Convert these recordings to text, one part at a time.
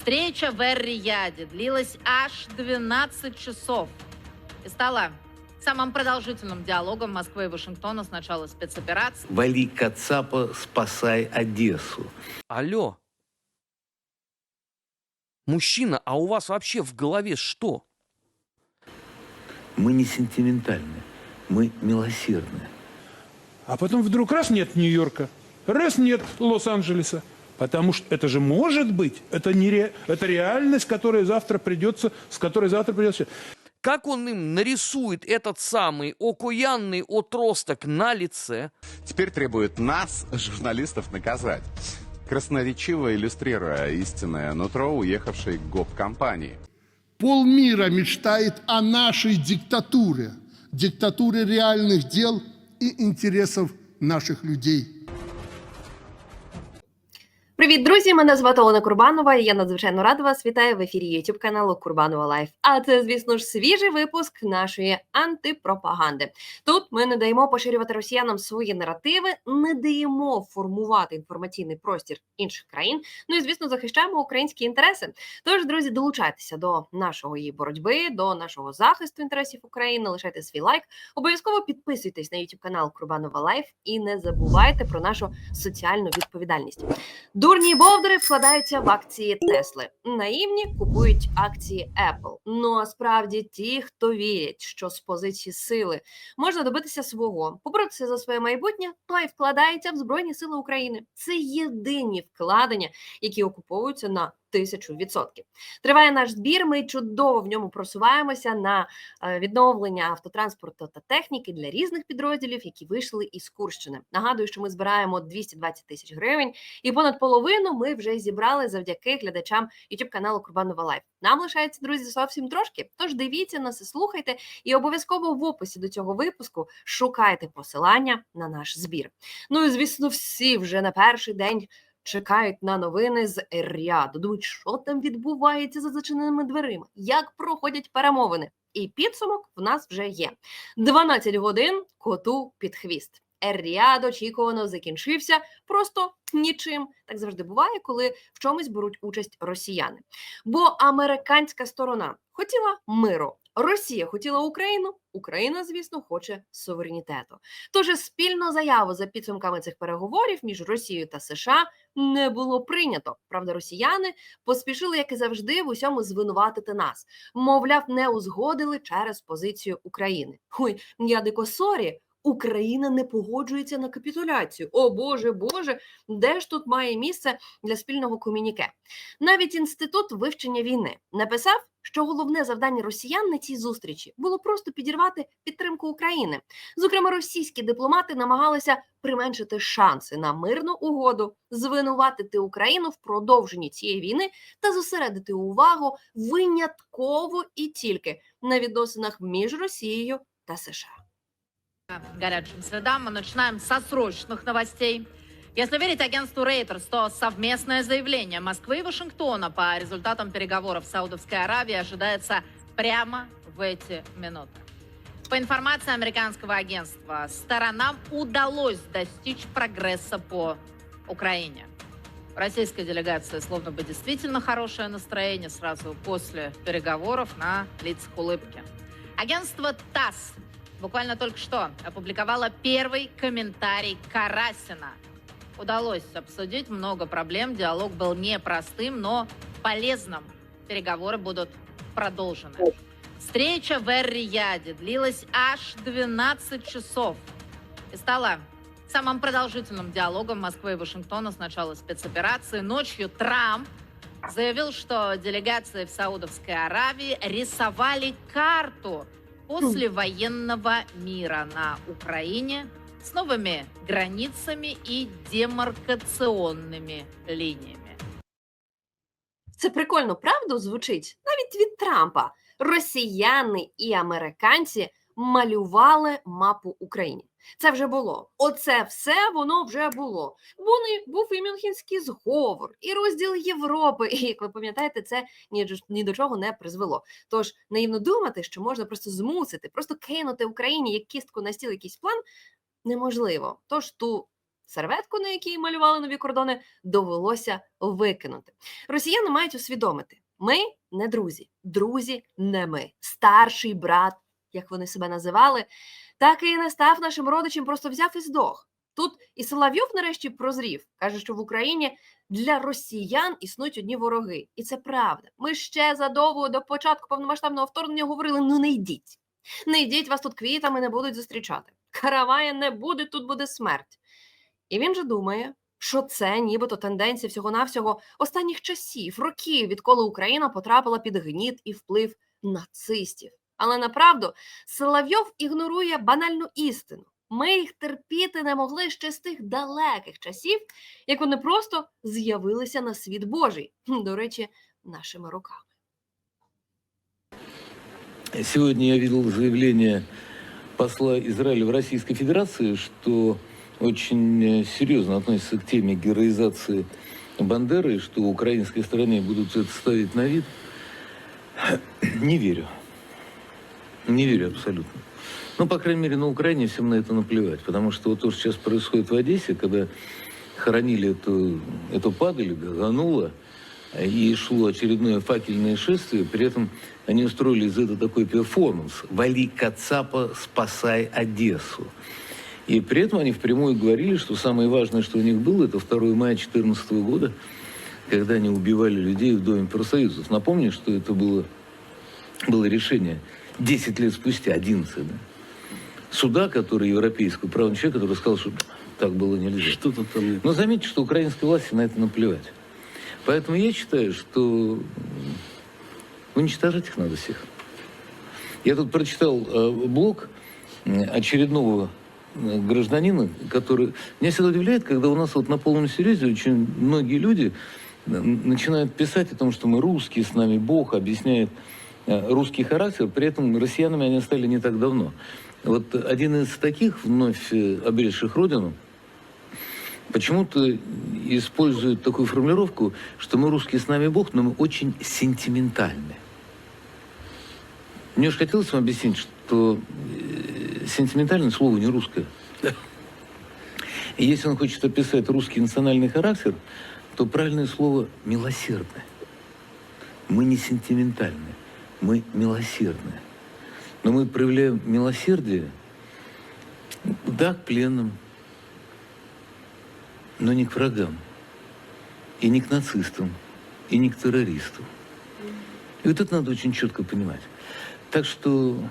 Встреча в Эр-Рияде длилась аж 12 часов и стала самым продолжительным диалогом Москвы и Вашингтона с начала спецоперации. Вали Кацапа, спасай Одессу. Алло. Мужчина, а у вас вообще в голове что? Мы не сентиментальны, мы милосердны. А потом вдруг раз нет Нью-Йорка, раз нет Лос-Анджелеса. Потому что это же может быть, это, не ре, это реальность, которая завтра придется, с которой завтра придется. Как он им нарисует этот самый окуянный отросток на лице? теперь требует нас, журналистов, наказать. Красноречиво иллюстрируя истинное нутро уехавшей гоп-компании. Полмира мечтает о нашей диктатуре, диктатуре реальных дел и интересов наших людей. Привіт, друзі! Мене звати Олена Курбанова. і Я надзвичайно рада вас вітаю в ефірі youtube каналу Курбанова Лайф. А це, звісно ж, свіжий випуск нашої антипропаганди. Тут ми не даємо поширювати росіянам свої наративи, не даємо формувати інформаційний простір інших країн. Ну і звісно, захищаємо українські інтереси. Тож, друзі, долучайтеся до нашої боротьби, до нашого захисту інтересів України. Лишайте свій лайк. Обов'язково підписуйтесь на youtube канал Курбанова Лайф і не забувайте про нашу соціальну відповідальність. Дурні бовдери вкладаються в акції Тесли. Наївні купують акції Apple. Ну а справді ті, хто вірять, що з позиції сили можна добитися свого, поборотися за своє майбутнє, то й вкладається в Збройні Сили України. Це єдині вкладення, які окуповуються на тисячу відсотків. Триває наш збір. Ми чудово в ньому просуваємося на е, відновлення автотранспорту та техніки для різних підрозділів, які вийшли із Курщини. Нагадую, що ми збираємо 220 тисяч гривень, і понад половину ми вже зібрали завдяки глядачам youtube каналу Курбанова Лайф. Нам лишається друзі зовсім трошки. Тож дивіться нас і слухайте, і обов'язково в описі до цього випуску шукайте посилання на наш збір. Ну і звісно, всі вже на перший день. Чекають на новини з Ер-Ріаду. Думають, що там відбувається за зачиненими дверима, як проходять перемовини. І підсумок в нас вже є: 12 годин коту під хвіст. Ер-Ріад очікувано закінчився просто нічим. Так завжди буває, коли в чомусь беруть участь росіяни. Бо американська сторона хотіла миру. Росія хотіла Україну, Україна, звісно, хоче суверенітету. Тож спільну заяву за підсумками цих переговорів між Росією та США не було прийнято. Правда, росіяни поспішили, як і завжди, в усьому звинуватити нас. Мовляв, не узгодили через позицію України. Ой, я дико сорі. Україна не погоджується на капітуляцію. О Боже, Боже, де ж тут має місце для спільного комюніке? Навіть інститут вивчення війни написав, що головне завдання росіян на цій зустрічі було просто підірвати підтримку України. Зокрема, російські дипломати намагалися применшити шанси на мирну угоду, звинуватити Україну в продовженні цієї війни та зосередити увагу винятково і тільки на відносинах між Росією та США. Горячим следам. Мы начинаем со срочных новостей. Если верить агентству Reuters, то совместное заявление Москвы и Вашингтона по результатам переговоров с Саудовской Аравией ожидается прямо в эти минуты. По информации американского агентства, сторонам удалось достичь прогресса по Украине. У российской делегации словно бы действительно хорошее настроение сразу после переговоров на лицах улыбки. Агентство ТАСС буквально только что опубликовала первый комментарий Карасина. Удалось обсудить много проблем, диалог был непростым, но полезным. Переговоры будут продолжены. Встреча в Эр-Рияде длилась аж 12 часов и стала самым продолжительным диалогом Москвы и Вашингтона с начала спецоперации. Ночью Трамп заявил, что делегации в Саудовской Аравии рисовали карту послевоенного мира на Украине с новыми границами и демаркационными линиями. Це прикольно, правда, звучить? Навіть від Трампа. Росіяни і американці малювали мапу України. Це вже було. Оце все воно вже було. Бо не був і Мюнхенський зговор, і розділ Європи. І як ви пам'ятаєте, це ні, ні до чого не призвело. Тож наївно думати, що можна просто змусити, просто кинути Україні як кістку на стіл якийсь план, неможливо. Тож ту Серветку, на якій малювали нові кордони, довелося викинути. Росіяни мають усвідомити: ми не друзі, друзі не ми, старший брат, як вони себе називали, так і не став нашим родичем, просто взяв і здох. Тут і Соловйов нарешті прозрів, каже, що в Україні для росіян існують одні вороги, і це правда. Ми ще задовго до початку повномасштабного вторгнення говорили: ну не йдіть, не йдіть, вас тут квітами не будуть зустрічати. Каравая не буде, тут буде смерть. І він же думає, що це нібито тенденція всього-навсього останніх часів, років, відколи Україна потрапила під гніт і вплив нацистів. Але направду Соловйов ігнорує банальну істину. Ми їх терпіти не могли ще з тих далеких часів, як вони просто з'явилися на світ Божий. Хм, До речі, нашими руками. Сегодня я видел заявление посла Израиля в Российской Федерации, что очень э, серьезно относится к теме героизации Бандеры, и что украинской стороне будут это ставить на вид. Не верю. Не верю абсолютно. Ну, по крайней мере, на Украине всем на это наплевать. Потому что вот то, что сейчас происходит в Одессе, когда хоронили эту, эту падаль, Ганула, и шло очередное факельное шествие, при этом они устроили из этого такой перформанс «Вали Кацапа, спасай Одессу». И при этом они впрямую говорили, что самое важное, что у них было, это 2 мая 2014 года, когда они убивали людей в Доме профсоюзов. Напомню, что это было, было решение 10 лет спустя, 11, да, суда, который европейского права человека, который сказал, что так было нельзя. Что-то там... Но заметьте, что украинской власти на это наплевать. Поэтому я считаю, что уничтожать их надо всех. Я тут прочитал э, блог очередного э, гражданина, который... Меня всегда удивляет, когда у нас вот на полном серьезе очень многие люди начинают писать о том, что мы русские, с нами Бог, объясняет русский характер, при этом россиянами они стали не так давно. Вот один из таких, вновь э, обретших родину, почему-то используют такую формулировку, что мы русские, с нами Бог, но мы очень сентиментальны. Мне уж хотелось вам объяснить, что э, сентиментальное слово не русское. И если он хочет описать русский национальный характер, то правильное слово «милосердное». Мы не сентиментальны, мы милосердные. Но мы проявляем милосердие, да, к пленным, но не к врагам, и не к нацистам, и не к террористам. И вот это надо очень четко понимать. Так что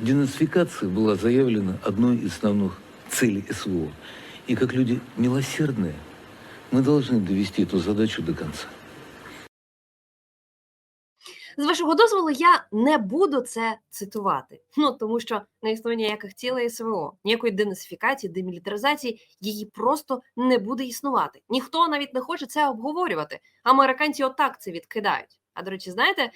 денацификация была заявлена одной из основных целей СВО. И как люди милосердные, мы должны довести эту задачу до конца. З вашого дозволу, я не буду це цитувати. Ну тому що не існує ніяких цілей СВО, ніякої денацифікації, демілітаризації її просто не буде існувати. Ніхто навіть не хоче це обговорювати. Американці отак це відкидають. А до речі, знаєте,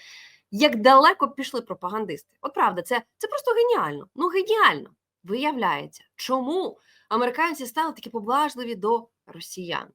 як далеко пішли пропагандисти? От правда, це, це просто геніально. Ну геніально. Виявляється, чому американці стали такі поблажливі до росіян?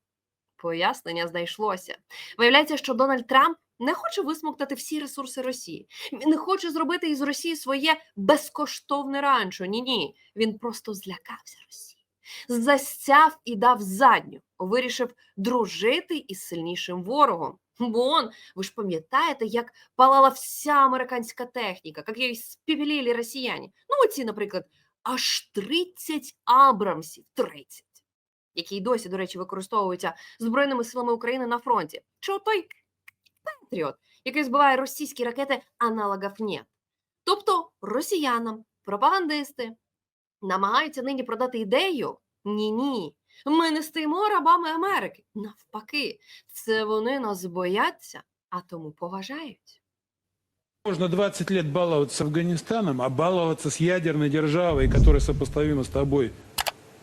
Пояснення знайшлося. Виявляється, що Дональд Трамп не хоче висмоктати всі ресурси Росії. Він не хоче зробити із Росії своє безкоштовне ранчо. Ні, ні. Він просто злякався Росії, застяв і дав задню. Вирішив дружити із сильнішим ворогом. Бо он, ви ж пам'ятаєте, як палала вся американська техніка, як її співіліли росіяни. Ну, оці, наприклад, аж 30 Абрамсів, 30, які й досі, до речі, використовуються Збройними силами України на фронті. Чи отой Петріот, який збиває російські ракети, аналогів нет. Тобто росіянам, пропагандисти намагаються нині продати ідею. Ні, ні. Ми не стоїмо рабами Америки. Навпаки, це вони нас бояться, а тому поважають. Можно 20 лет баловаться с Афганистаном, а баловаться с ядерной державой, которая сопоставима с тобой,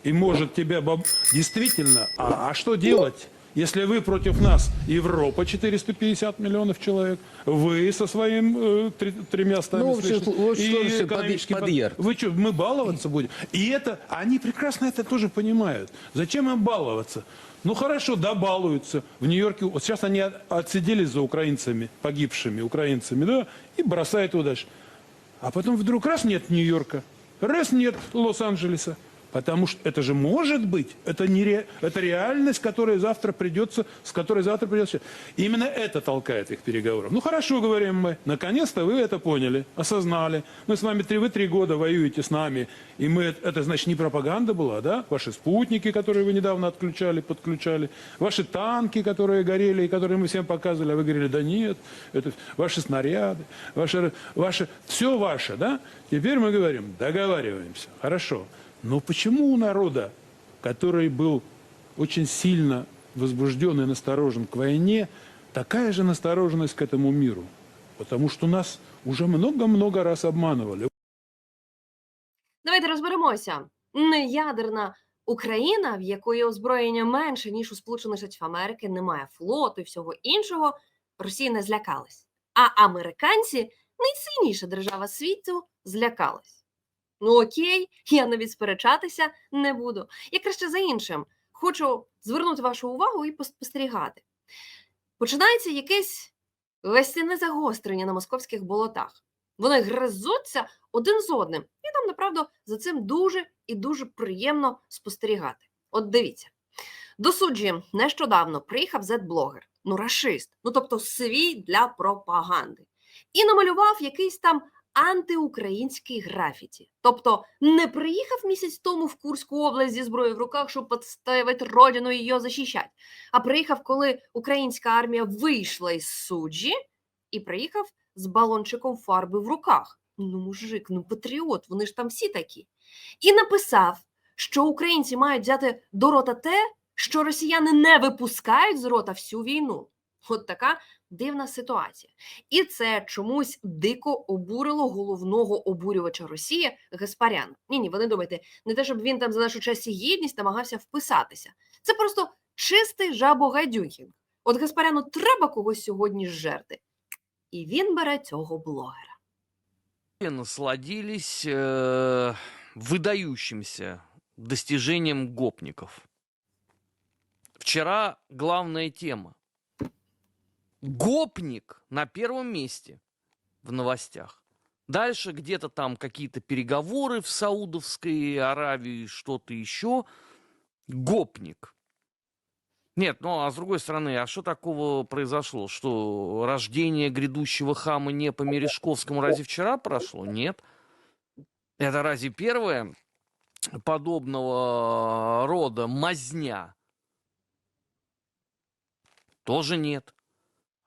и может тебя боб- действительно... А, а что делать, если вы против нас, Европа 450 миллионов человек, вы со своим э, три- тремя стами Ну, что и экономический под- под-. Вы что, мы баловаться будем? И это, они прекрасно это тоже понимают. Зачем им баловаться? Ну хорошо, да, балуются. В Нью-Йорке, вот сейчас они от- отсиделись за украинцами, погибшими украинцами, да, и бросают его дальше. А потом вдруг раз нет Нью-Йорка, раз нет Лос-Анджелеса, Потому что это же может быть, это, не ре- это реальность, которая завтра придется, с которой завтра придется. Именно это толкает их переговоров. Ну хорошо, говорим мы, наконец-то вы это поняли, осознали. Мы с вами три, вы три года воюете с нами, и мы, это значит не пропаганда была, да? Ваши спутники, которые вы недавно отключали, подключали, ваши танки, которые горели и которые мы всем показывали, а вы говорили, да нет, это ваши снаряды, ваши, ваши, все ваше, да? Теперь мы говорим, договариваемся, хорошо. Но почему у народа, который был очень сильно возбужден и насторожен к войне, такая же настороженность к этому миру? Потому что нас уже много-много раз обманывали. Давайте розберемося. Неядерна Україна, в якої озброєння менше, ніж у Сполучених Штатів Америки, немає флоту і всього іншого, Росія не злякалась. А американці, найсильніша держава світу, злякались. Ну окей, я навіть сперечатися не буду. Я краще за іншим. Хочу звернути вашу увагу і поспостерігати. Починається якесь весняне загострення на московських болотах. Вони гризуться один з одним. І нам, направду, за цим дуже і дуже приємно спостерігати. От дивіться. До суджі нещодавно приїхав зет-блогер, ну рашист, ну тобто свій для пропаганди, і намалював якийсь там антиукраїнський графіті. Тобто не приїхав місяць тому в Курську область зі зброєю в руках, щоб підставити родину і її захищати, а приїхав, коли українська армія вийшла із суджі, і приїхав з балончиком фарби в руках. Ну, мужик, ну патріот, вони ж там всі такі. І написав, що українці мають взяти до рота те, що росіяни не випускають з рота всю війну. От така дивна ситуація. І це чомусь дико обурило головного обурювача Росії Гаспаряна. Ні, ні, ви не думайте, не те, щоб він там за нашу честь і гідність намагався вписатися. Це просто чистий жабогадюхінг. От Гаспаряну треба когось сьогодні зжерти. І він бере цього блогера. Насладились э, выдающимся достижением гопников. Вчера главная тема. Гопник на первом месте в новостях. Дальше где-то там какие-то переговоры в Саудовской Аравии, что-то еще. Гопник. Нет, ну а с другой стороны, а что такого произошло? Что рождение грядущего хама не по Мережковскому разве вчера прошло? Нет. Это разве первое подобного рода мазня? Тоже нет.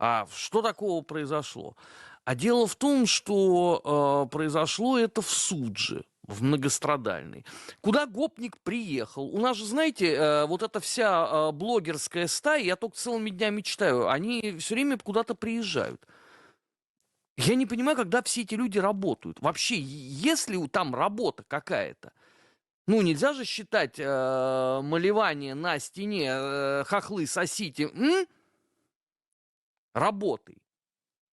А что такого произошло? А дело в том, что э, произошло это в Судже, в многострадальной. Куда гопник приехал? У нас же, знаете, э, вот эта вся э, блогерская стая, я только целыми днями читаю, они все время куда-то приезжают. Я не понимаю, когда все эти люди работают. Вообще, если там работа какая-то, ну, нельзя же считать э, малевание на стене э, хохлы сосите м? Работой.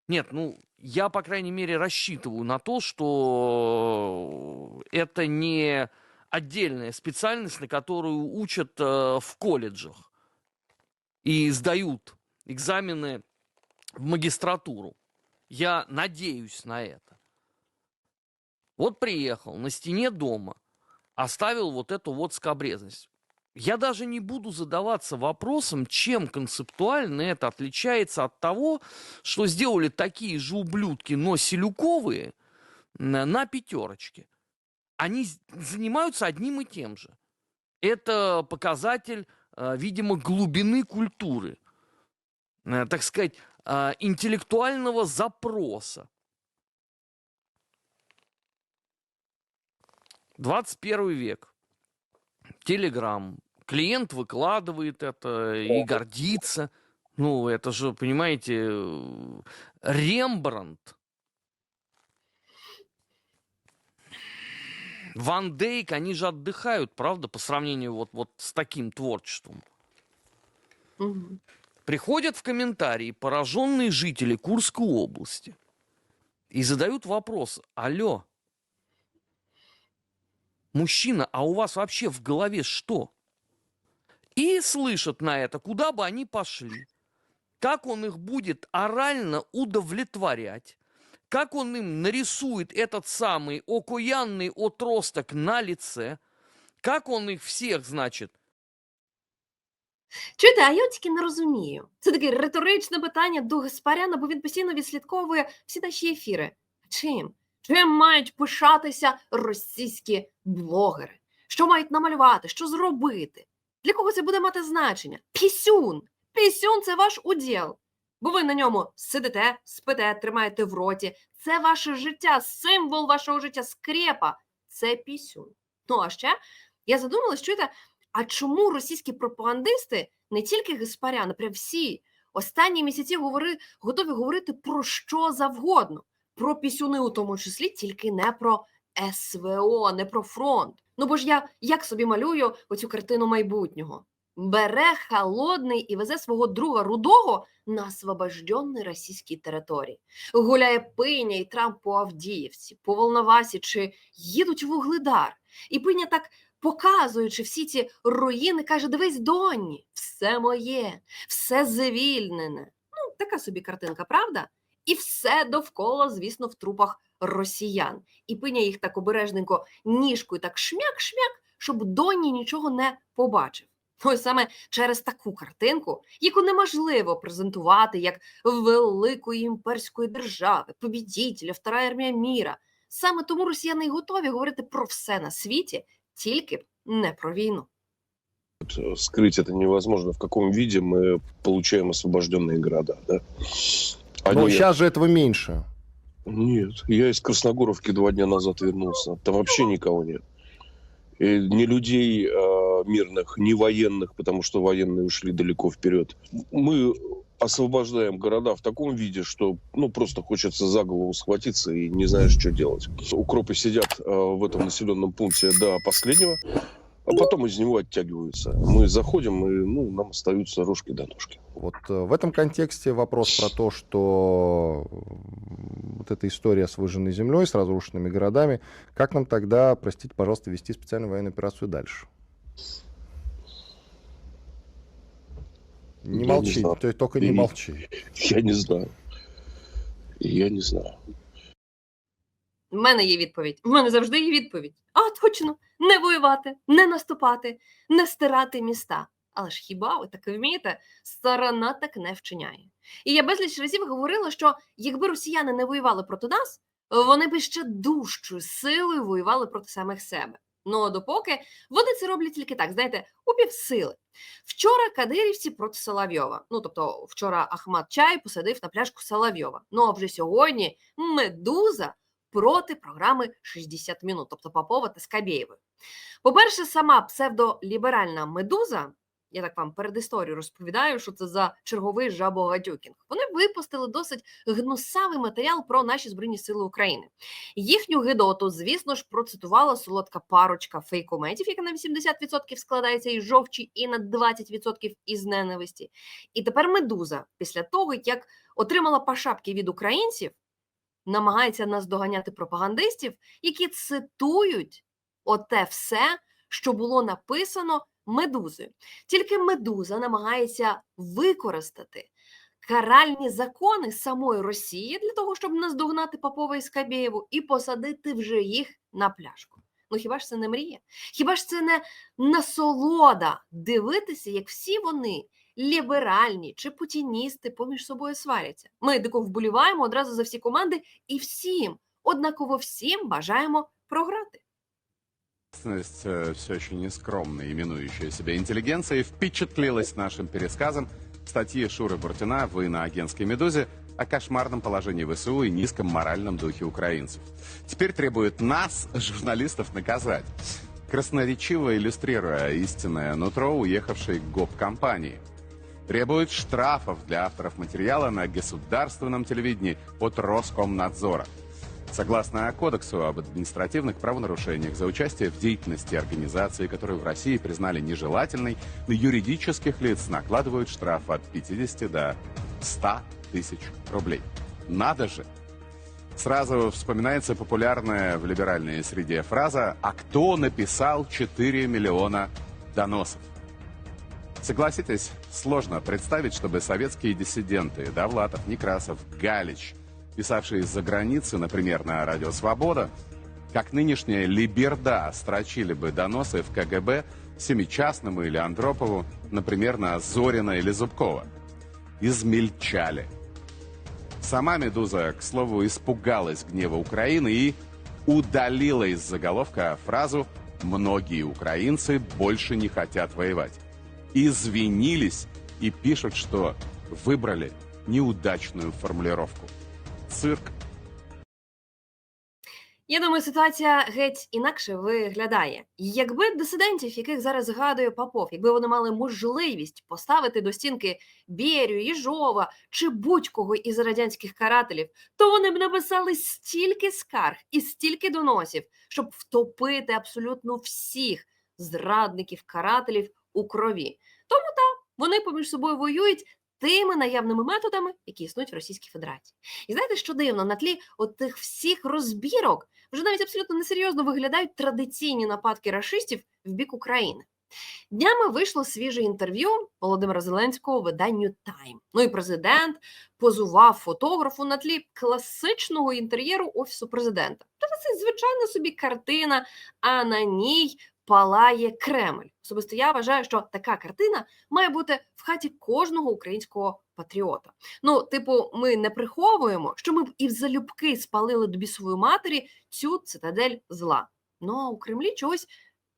Нет, ну, я, по крайней мере, рассчитываю на то, что это не отдельная специальность, на которую учат э, в колледжах и сдают экзамены в магистратуру. Я надеюсь на это. Вот приехал на стене дома, оставил вот эту вот скобрезность. Я даже не буду задаваться вопросом, чем концептуально это отличается от того, что сделали такие же ублюдки, но селюковые, на, пятерочке. Они занимаются одним и тем же. Это показатель, э, видимо, глубины культуры, э, так сказать, э, интеллектуального запроса. 21 век. Телеграм. Клиент выкладывает это и гордится. Ну, это же, понимаете, Рембрандт. Ван Дейк, они же отдыхают, правда, по сравнению вот, вот с таким творчеством. Мгм. Приходят в комментарии пораженные жители Курской области и задают вопрос, алло, мужчина, а у вас вообще в голове что? И слышат на это, куда бы они пошли, как он их будет орально удовлетворять, как он им нарисует этот самый окуянный отросток на лице, Как он их всех, значит, Чуєте, а я от тільки не розумію. Це таке риторичне питання до Гаспаряна, бо він постійно відслідковує всі наші ефіри. Чим? Чим мають пишатися російські блогери? Що мають намалювати? Що зробити? Для кого це буде мати значення? Пісюн! Пісюн це ваш уділ. Бо ви на ньому сидите, спите, тримаєте в роті. Це ваше життя, символ вашого життя, скрепа. Це пісюн. Ну а ще я задумалась, чуєте, а чому російські пропагандисти, не тільки Гаспарян, а всі останні місяці говори, готові говорити про що завгодно, про пісюни у тому числі, тільки не про СВО, не про фронт. Ну бо ж я як собі малюю оцю картину майбутнього? Бере холодний і везе свого друга рудого на освобожденні російській території. Гуляє пиня і Трамп по Авдіївці, по Волновасі чи їдуть в Угледар. І пиня так показуючи всі ці руїни, каже: Дивись, доні, все моє, все звільнене. Ну, така собі картинка, правда? І все довкола, звісно, в трупах росіян. І пиня їх так обережненько ніжкою, так шмяк-шмяк, щоб доні нічого не побачив. Ось саме через таку картинку, яку неможливо презентувати як великої імперської держави, побідітеля, втора армія міра. Саме тому росіяни й готові говорити про все на світі, тільки б не про війну. Э, скрыть это невозможно, в каком виде мы получаем освобожденные города. Да? Но Они- сейчас же этого меньше. Нет, я из Красногоровки два дня назад вернулся. Там вообще никого нет. И ни людей э, мирных, ни военных, потому что военные ушли далеко вперед. Мы освобождаем города в таком виде, что ну просто хочется за голову схватиться и не знаешь, что делать. Укропы сидят э, в этом населенном пункте до последнего, а потом из него оттягиваются. Мы заходим, и ну, нам остаются рожки до ножки. Вот э, в этом контексте вопрос про то, что вот эта история с выжженной землей, с разрушенными городами, как нам тогда, простите, пожалуйста, вести специальную военную операцию дальше? Не Я не молчи, знаю. то- только не молчи. Я не знаю. Я не знаю. В мене є відповідь. В мене завжди є відповідь. А точно, не воювати, не наступати, не стирати міста. Але ж хіба ви так вмієте? Сторона так не вчиняє. І я безліч разів говорила, що якби росіяни не воювали проти нас, вони б ще дужчою силою воювали проти самих себе. Ну а допоки вони це роблять тільки так, знаєте, у півсили. Вчора кадирівці проти Соловйова. Ну тобто, вчора Ахмат Чай посадив на пляшку Соловйова. Ну а вже сьогодні медуза проти програми 60 минут, тобто Попова та Скабєєвої. По-перше, сама псевдоліберальна медуза, я так вам перед історією розповідаю, що це за черговий жабогадюкінг. Вони випустили досить гнусавий матеріал про наші збройні сили України. Їхню гидоту, звісно ж, процитувала солодка парочка фейкометів, яка на 80% складається із жовчі і на 20% із ненависті. І тепер медуза, після того, як отримала по шапки від українців, намагається наздоганяти пропагандистів, які цитують оте все, що було написано медузою. Тільки медуза намагається використати каральні закони самої Росії для того, щоб наздогнати Попова і Скабєєву і посадити вже їх на пляшку. Ну хіба ж це не мрія? Хіба ж це не насолода дивитися, як всі вони ліберальні чи путіністи поміж собою сваряться? Ми дико вболіваємо одразу за всі команди і всім, однаково всім бажаємо програти. Общественность, э, все еще нескромная, именующая себя интеллигенцией, впечатлилась нашим пересказом статьи Шуры Буртина в иноагентской «Медузе» о кошмарном положении ВСУ и низком моральном духе украинцев. Теперь требует нас, журналистов, наказать. Красноречиво иллюстрируя истинное нутро уехавшей гоп-компании. Требует штрафов для авторов материала на государственном телевидении от Роскомнадзора. Согласно Кодексу об административных правонарушениях за участие в деятельности организации, которую в России признали нежелательной, на юридических лиц накладывают штраф от 50 до 100 тысяч рублей. Надо же! Сразу вспоминается популярная в либеральной среде фраза «А кто написал 4 миллиона доносов?» Согласитесь, сложно представить, чтобы советские диссиденты Довлатов, Некрасов, Галич, писавшие из-за границы, например, на Радио Свобода, как нынешняя Либерда строчили бы доносы в КГБ Семичастному или Андропову, например, на Зорина или Зубкова. Измельчали. Сама «Медуза», к слову, испугалась гнева Украины и удалила из заголовка фразу «Многие украинцы больше не хотят воевать». Извинились и пишут, что выбрали неудачную формулировку. Цирк Я думаю, ситуація геть інакше виглядає. Якби дисидентів, яких зараз згадує Попов, якби вони мали можливість поставити до стінки Берію, Їжова чи будь-кого із радянських карателів, то вони б написали стільки скарг і стільки доносів, щоб втопити абсолютно всіх зрадників, карателів у крові. Тому так, вони поміж собою воюють тими наявними методами, які існують в Російській Федерації. І знаєте, що дивно, на тлі от тих всіх розбірок вже навіть абсолютно несерйозно виглядають традиційні нападки рашистів в бік України. Днями вийшло свіже інтерв'ю Володимира Зеленського виданню Тайм. Ну і президент позував фотографу на тлі класичного інтер'єру офісу президента. Тобто це звичайна собі картина, а на ній палає Кремль. Особисто я вважаю, що така картина має бути в хаті кожного українського патріота. Ну, типу, ми не приховуємо, що ми б і в залюбки спалили до бісової матері цю цитадель зла. Ну а у Кремлі чогось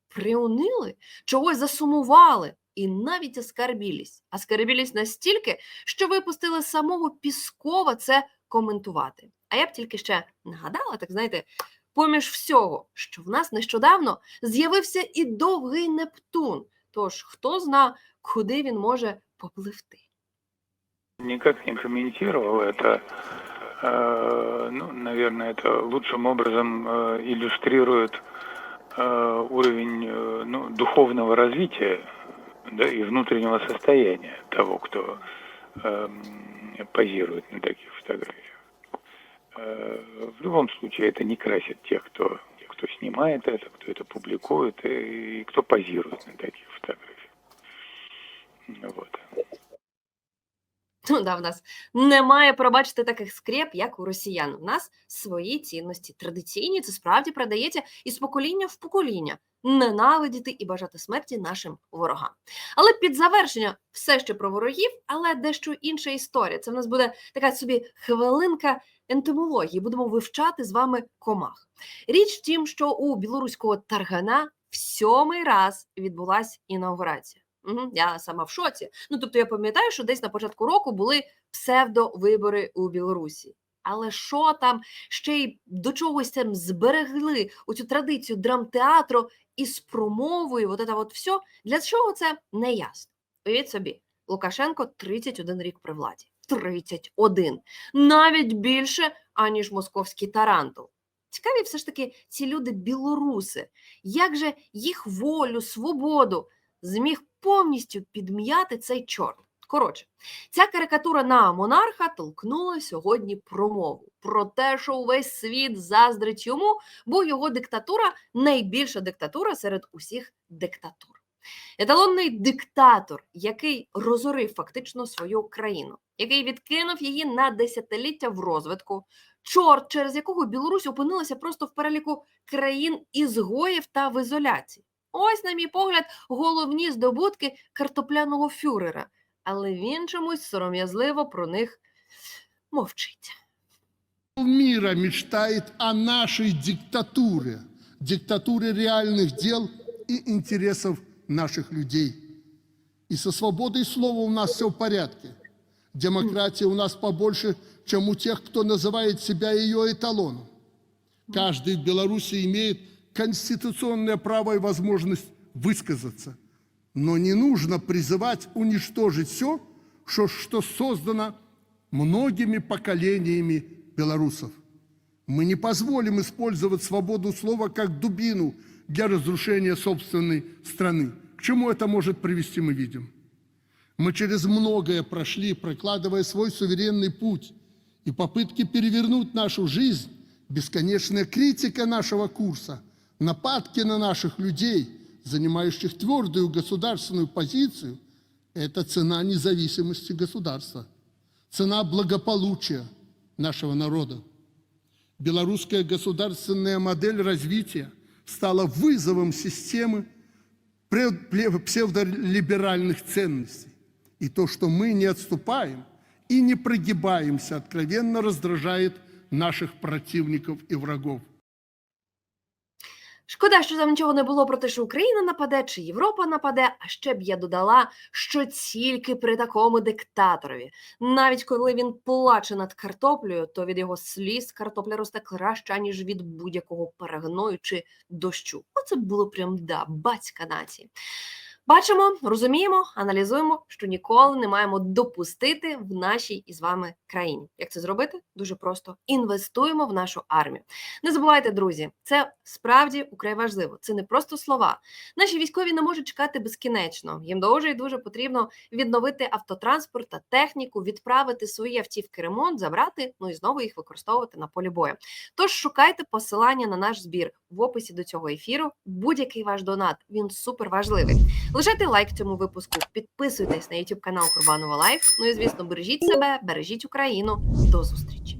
приунили, чогось засумували і навіть оскарбілись. Оскарбілись настільки, що випустили самого Піскова це коментувати. А я б тільки ще нагадала, так знаєте, поміж всього, що в нас нещодавно з'явився і довгий Нептун. Тож хто зна, куди він може попливти. Никак не комментировал это. Э, Ну, наверное, это лучшим образом э, иллюстрирует э, уровень э, ну, духовного развития да, и внутреннего состояния того, кто эм, позирует на таких фотографиях. Э, В любом случае это не красит тех, кто, кто снимает это, кто это публикует и, и кто позирует на таких фотографиях. Вот. Ну, да, в нас немає, пробачте, таких скреп, як у росіян. У нас свої цінності. Традиційні, це справді передається із покоління в покоління. Ненавидіти і бажати смерті нашим ворогам. Але під завершення все ще про ворогів, але дещо інша історія. Це в нас буде така собі хвилинка ентомології. Будемо вивчати з вами комах. Річ в тім, що у білоруського таргана в сьомий раз відбулася інаугурація. Угу, я сама в шоці. Ну тобто, я пам'ятаю, що десь на початку року були псевдовибори у Білорусі. Але що там ще й до чогось там зберегли оцю традицію драмтеатру із промовою, от це от все, для чого це не ясно. Уявіть собі, Лукашенко 31 рік при владі. 31. Навіть більше, аніж московський тарантул. Цікаві все ж таки ці люди білоруси. Як же їх волю, свободу зміг повністю підм'яти цей чорт? Коротше, ця карикатура на монарха толкнула сьогодні промову про те, що увесь світ заздрить йому, бо його диктатура найбільша диктатура серед усіх диктатур. Еталонний диктатор, який розорив фактично свою країну, який відкинув її на десятиліття в розвитку, чорт, через якого Білорусь опинилася просто в переліку країн ізгоїв та в ізоляції. Ось, на мій погляд, головні здобутки картопляного фюрера, але він чомусь сором'язливо про них мовчить. мира мечтает о нашей диктатуре, диктатуре реальных дел и интересов наших людей. И со свободой слова у нас все в порядке. Демократия у нас побольше, чем у тех, кто называет себя ее эталоном. Каждый в Беларуси имеет конституционное право и возможность высказаться. Но не нужно призывать уничтожить все, что, что создано многими поколениями белорусов. Мы не позволим использовать свободу слова как дубину для разрушения собственной страны. К чему это может привести, мы видим. Мы через многое прошли, прокладывая свой суверенный путь. И попытки перевернуть нашу жизнь, бесконечная критика нашего курса, нападки на наших людей, занимающих твердую государственную позицию, это цена независимости государства, цена благополучия нашего народа. Белорусская государственная модель развития стала вызовом системы псевдолиберальных ценностей. И то, что мы не отступаем и не прогибаемся, откровенно раздражает наших противников и врагов. Шкода, що там нічого не було про те, що Україна нападе чи Європа нападе. А ще б я додала, що тільки при такому диктаторові, навіть коли він плаче над картоплею, то від його сліз картопля росте краще, ніж від будь-якого перегною чи дощу. Оце було прям да, батька нації. Бачимо, розуміємо, аналізуємо, що ніколи не маємо допустити в нашій із вами країні. Як це зробити? Дуже просто інвестуємо в нашу армію. Не забувайте, друзі, це справді украй важливо. Це не просто слова. Наші військові не можуть чекати безкінечно. Їм дуже і дуже потрібно відновити автотранспорт та техніку, відправити свої автівки ремонт, забрати, ну і знову їх використовувати на полі бою. Тож шукайте посилання на наш збір в описі до цього ефіру. Будь-який ваш донат він супер важливий. Лишайте лайк цьому випуску, підписуйтесь на YouTube канал Курбанова Лайф. Ну і звісно, бережіть себе, бережіть Україну. До зустрічі.